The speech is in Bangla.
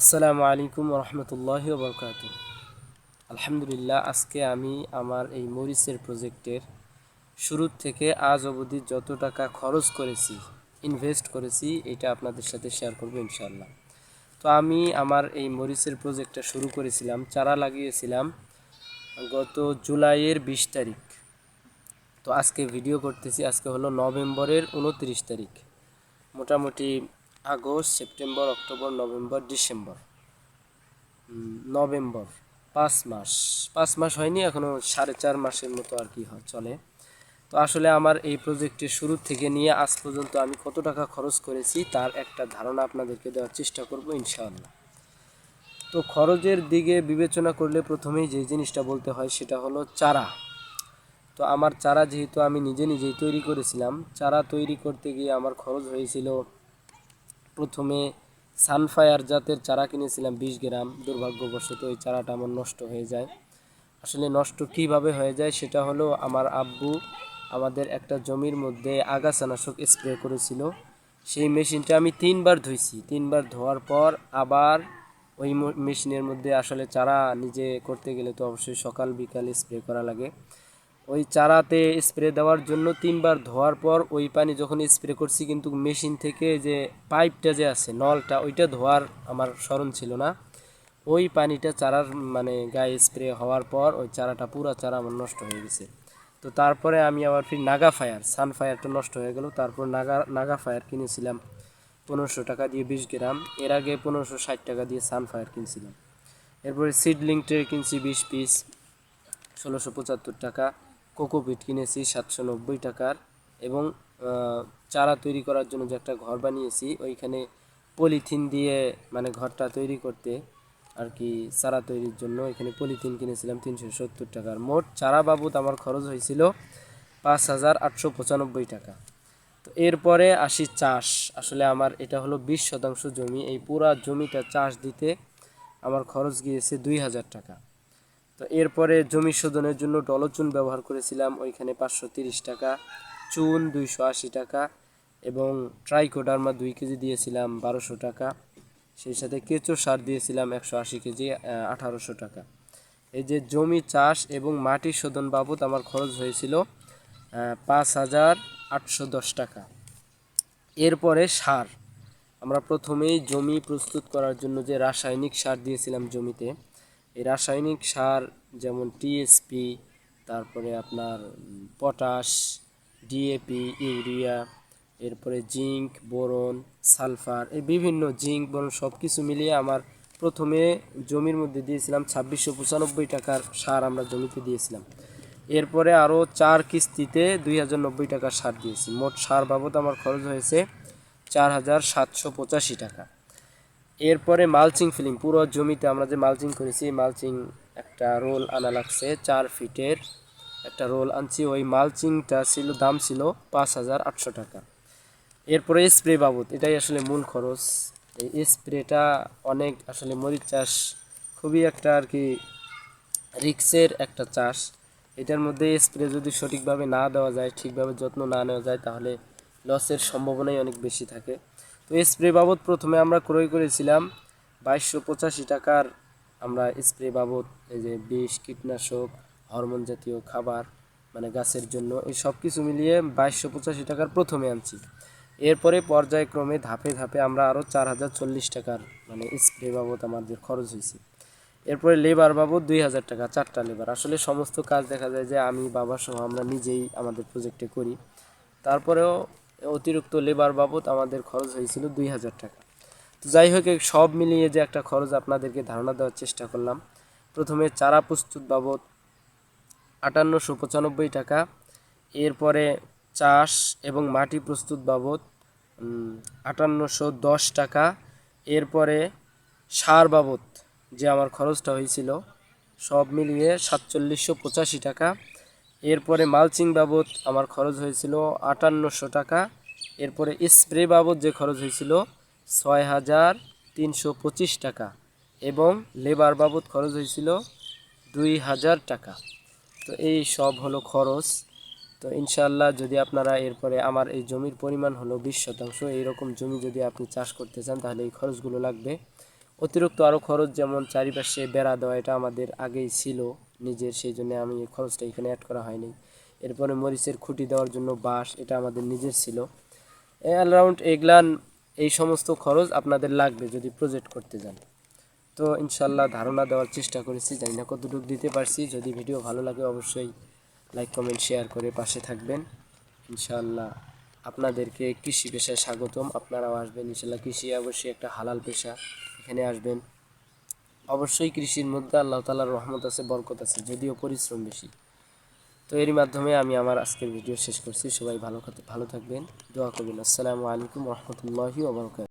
আসসালামু আলাইকুম রহমতুল্লাহ বরকাত আলহামদুলিল্লাহ, আজকে আমি আমার এই মরিচের প্রজেক্টের শুরুর থেকে আজ অবধি যত টাকা খরচ করেছি ইনভেস্ট করেছি, এটা আপনাদের সাথে শেয়ার করব ইনশাল্লাহ তো আমি আমার এই মরিচের প্রজেক্টটা শুরু করেছিলাম, চারা লাগিয়েছিলাম গত জুলাইয়ের বিশ তারিখ। তো আজকে ভিডিও করতেছি, আজকে হলো নভেম্বরের উনত্রিশ তারিখ। মোটামুটি August, September, October, November, December. November, পাঁচ মাস। পাঁচ মাস হয়নি এখনও সাড়ে চার মাসের মতো আর কি চলে। তো আসলে আমার এই প্রজেক্টের শুরু থেকে নিয়ে আজ পর্যন্ত আমি কত টাকা খরচ করেছি, তার একটা ধারণা আপনাদেরকে দেওয়ার চেষ্টা করব, ইনশাআল্লাহ। তো খরচের দিকে বিবেচনা করলে প্রথমেই যে জিনিসটা বলতে হয়, সেটা হলো চারা। তো আমার চারা যেহেতু আমি নিজে নিজেই তৈরি করেছিলাম, চারা তৈরি করতে গিয়ে আমার খরচ হয়েছিল প্রথমে সানফায়ার জাতের চারা কিনেছিলাম বিশ গ্রাম। দুর্ভাগ্যবশত ওই চারাটা আমার নষ্ট হয়ে যায়। আসলে নষ্ট কীভাবে হয়ে যায় সেটা হলো আমার আব্বু আমাদের একটা জমির মধ্যে আগাছানাশক স্প্রে করেছিল। সেই মেশিনটা আমি তিনবার ধুইছি। তিনবার ধোয়ার পর আবার ওই মেশিনের মধ্যে আসলে চারা নিজে করতে গেলে তো অবশ্যই সকাল বিকাল স্প্রে করা লাগে। ওই চারাতে স্প্রে দেওয়ার জন্য তিনবার ধোয়ার পর ওই পানি যখন স্প্রে করছি কিন্তু মেশিন থেকে যে পাইপটা যে আছে, নলটা, ওইটা ধোয়ার আমার স্মরণ ছিল না। ওই পানিটা চারার মানে গায়ে স্প্রে হওয়ার পর ওই চারাটা, পুরো চারা আমার নষ্ট হয়ে গেছে। তো তারপরে আমি আবার ফির নাগা ফায়ার সান ফায়ারটা নষ্ট হয়ে গেল। তারপর নাগা নাগা ফায়ার কিনেছিলাম পনেরোশো টাকা দিয়ে বিশ গ্রাম। এর আগে পনেরোশো ষাট টাকা দিয়ে সান ফায়ার কিনছিলাম। এরপরে সিডলিং ট্রে কিনছি বিশ পিস ষোলোশো পঁচাত্তর টাকা। কোকোপিট কিনেছি সাতশো নব্বই টাকার এবং চারা তৈরি করার জন্য যে একটা ঘর বানিয়েছি, ওইখানে পলিথিন দিয়ে মানে ঘরটা তৈরি করতে আর কি চারা তৈরির জন্য এখানে পলিথিন কিনেছিলাম তিনশো সত্তর টাকার। মোট চারা বাবদ আমার খরচ হয়েছিল পাঁচ হাজার আটশো পঁচানব্বই টাকা। তো এরপরে আসি চাষ। আসলে আমার এটা হলো বিশ শতাংশ জমি। এই পুরা জমিটা চাষ দিতে আমার খরচ গিয়েছে দুই হাজার টাকা। তো এরপরে জমি শোধনের জন্য ডলচুন ব্যবহার করেছিলাম, ওইখানে পাঁচশো তিরিশ টাকা, চুন দুইশো আশি টাকা এবং ট্রাইকোডার্মা দুই কেজি দিয়েছিলাম বারোশো টাকা, সেই সাথে কেঁচো সার দিয়েছিলাম একশো আশি কেজি আঠারোশো টাকা। এই যে জমি চাষ এবং মাটি শোধন বাবদ আমার খরচ হয়েছিল পাঁচ হাজার আটশো দশ টাকা। এরপরে সার, আমরা প্রথমেই জমি প্রস্তুত করার জন্য যে রাসায়নিক সার দিয়েছিলাম জমিতে রাসায়নিক সার যেমন টিএসপি তারপরে আপনার পটাশ ডিএপি ইউরিয়া, এরপরে জিঙ্ক, বোরন, সালফার, এই বিভিন্ন জিঙ্ক, বোরন সব কিছু মিলিয়ে আমার প্রথমে জমির মধ্যে দিয়েছিলাম ছাব্বিশশো পঁচানব্বই টাকার সার আমরা জমিতে দিয়েছিলাম। এরপরে আরও চার কিস্তিতে দুই হাজার নব্বই টাকার সার দিয়েছি। মোট সার বাবদ আমার খরচ হয়েছে চার হাজার সাতশো পঁচাশি টাকা। এরপরে মালচিং ফিলিং, পুরো জমিতে আমরা যে মালচিং করেছি, মালচিং একটা রোল আনা লাগছে, চার ফিটের একটা রোল আনছি। ওই মালচিংটা ছিল, দাম ছিল পাঁচ হাজার আটশো টাকা। এরপরে স্প্রে বাবদ, এটাই আসলে মূল খরচ। এই স্প্রেটা অনেক আসলে মরিচ চাষ খুবই একটা আর কি রিক্সের একটা চাষ। এটার মধ্যে স্প্রে যদি সঠিকভাবে না দেওয়া যায়, ঠিকভাবে যত্ন না নেওয়া যায়, তাহলে লসের সম্ভাবনাই অনেক বেশি থাকে। তো স্প্রে বাবদ প্রথমে আমরা ক্রয় করেছিলাম বাইশশো পঁচাশি টাকার আমরা স্প্রে বাবদ, এই যে বিষ, কীটনাশক, হরমোন জাতীয় খাবার মানে গাছের জন্য, এই সব কিছু মিলিয়ে বাইশশো পঁচাশি টাকার প্রথমে আনছি। এরপরে পর্যায়ক্রমে ধাপে ধাপে আমরা আরও চার হাজার চল্লিশ টাকার মানে স্প্রে বাবদ আমাদের খরচ হয়েছে। এরপরে লেবার বাবদ দুই হাজার টাকা, চারটা লেবার আসলে সমস্ত কাজ দেখা যায় যে আমি বাবা সহ আমরা নিজেই আমাদের প্রজেক্টে করি। তারপরেও অতিরিক্ত লেবার বাবদ আমাদের খরচ হয়েছিল দুই হাজার টাকা। তো যাই হোক সব মিলিয়ে যে একটা খরচ আপনাদেরকে ধারণা দেওয়ার চেষ্টা করলাম। প্রথমে চারা প্রস্তুত বাবদ আটান্নশো পঁচানব্বই টাকা, এরপরে চাষ এবং মাটি প্রস্তুত বাবদ আটান্নশো দশ টাকা, এরপরে সার বাবদ যে আমার খরচটা হয়েছিল, সব মিলিয়ে সাতচল্লিশশো পঁচাশি টাকা। এরপরে মালচিং বাবদ আমার খরচ হয়েছিল আটান্নশো টাকা। এরপরে স্প্রে বাবদ যে খরচ হয়েছিল ছয় হাজার তিনশো পঁচিশ টাকা এবং লেবার বাবদ খরচ হয়েছিল দুই হাজার টাকা। তো এই সব হলো খরচ। তো ইনশাল্লাহ যদি আপনারা এরপরে আমার এই জমির পরিমাণ হলো বিশ শতাংশ, এইরকম জমি যদি আপনি চাষ করতে চান, তাহলে এই খরচগুলো লাগবে। অতিরিক্ত আরও খরচ, যেমন চারিপাশে বেড়া দেওয়া, এটা আমাদের আগেই ছিল। নিজের, সেই জন্য আমি খরচটা এখানে অ্যাড করা হয়নি। এরপরে মরিচের খুঁটি দেওয়ার জন্য বাঁশ, এটা আমাদের নিজের ছিল। অ্যারাউন্ড এগুলান, এই সমস্ত খরচ আপনাদের লাগবে যদি প্রজেক্ট করতে যান। তো ইনশাল্লাহ ধারণা দেওয়ার চেষ্টা করেছি, জানি না কতটুকু দিতে পারছি। যদি ভিডিও ভালো লাগে অবশ্যই লাইক কমেন্ট শেয়ার করে পাশে থাকবেন। ইনশাল্লাহ আপনাদেরকে কৃষি পেশায় স্বাগতম। আপনারাও আসবেন। ইনশাল্লাহ কৃষি অবশ্যই একটা হালাল পেশা। এখানে আসবেন। অবশ্যই কৃষির মধ্যে আল্লাহ তালার রহমত আছে, বরকত আছে, যদিও পরিশ্রম বেশি। তো এর মাধ্যমে আমি আমার আজকের ভিডিও শেষ করছি। সবাই ভালো ভালো থাকবেন। দোয়া করবেন। আসসালামু আলাইকুম রহমতুল্লাহি